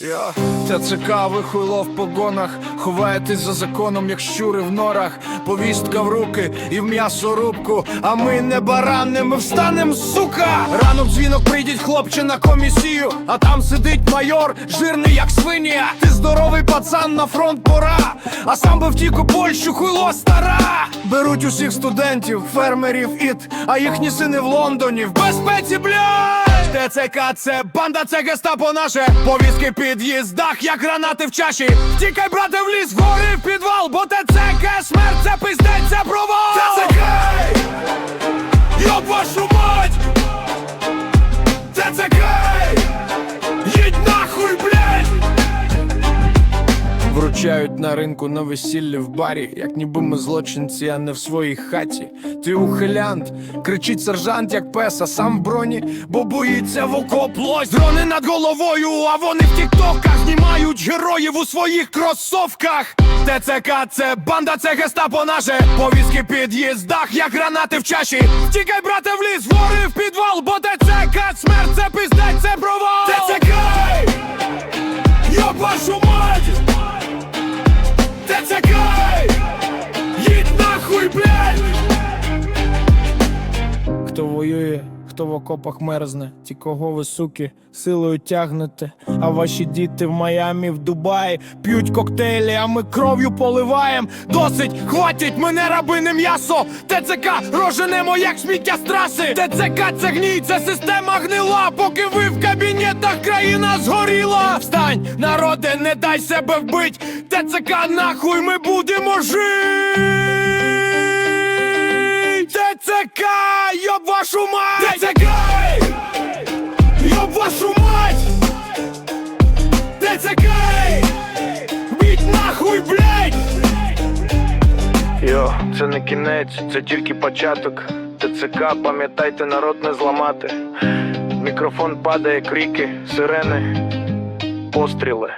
Я ТЦК вихуйло в погонах, ховаєтесь за законом, як щури в норах, повістка в руки і в м'ясорубку. А ми не барани, ми встанем, сука! Ранок дзвінок прийдіть, хлопче, на комісію, а там сидить майор, жирний, як свиня. Ти здоровий пацан на фронт пора, а сам би втік у Польщу, хуйло стара. Беруть усіх студентів, фермерів, іт, а їхні сини в Лондоні, в безпеці, блядь! ТЦК це банда, це гестапо наше Повістки під їздах, як гранати в чаші Втікай, брате, в ліс, вгори в підвал Бо ТЦК смерть, це пиздець, це провал ТЦК! Йоб вашу мать! ТЦК! Вручають на ринку на весіллі в барі, як ніби ми злочинці, а не в своїй хаті. Ти ухилянт, кричить сержант, як пес, а сам в броні, бо боїться в окоп лось. Дрони над головою, а вони в тіктоках знімають героїв у своїх кросовках. ТЦК це банда, це гестапо наше. Повістки під їздах, як гранати в чаші. Втікай, брате, в ліс, вгори в підвал, бо ТЦК смерть, це пиздець, це провал. ТЦК! Йоб вашу мать! Хто в окопах мерзне, ті, кого ви, суки, силою тягнете, а ваші діти в Майамі, в Дубаї п'ють коктейлі, а ми кров'ю поливаєм. Досить, хватить, мене рабине м'ясо. ТЦК роженемо, як сміття з траси. ТЦК це гній, це система гнила, поки ви в кабінетах країна згоріла. Встань, народе, не дай себе вбить. ТЦК нахуй ми будемо жить. Вашу мать! ТЦК! Йоб вашу мать! ТЦК! Біть нахуй, блядь! Йо, це не кінець, це тільки початок. ТЦК, пам'ятайте, народ не зламати. Мікрофон падає, крики, сирени, постріли.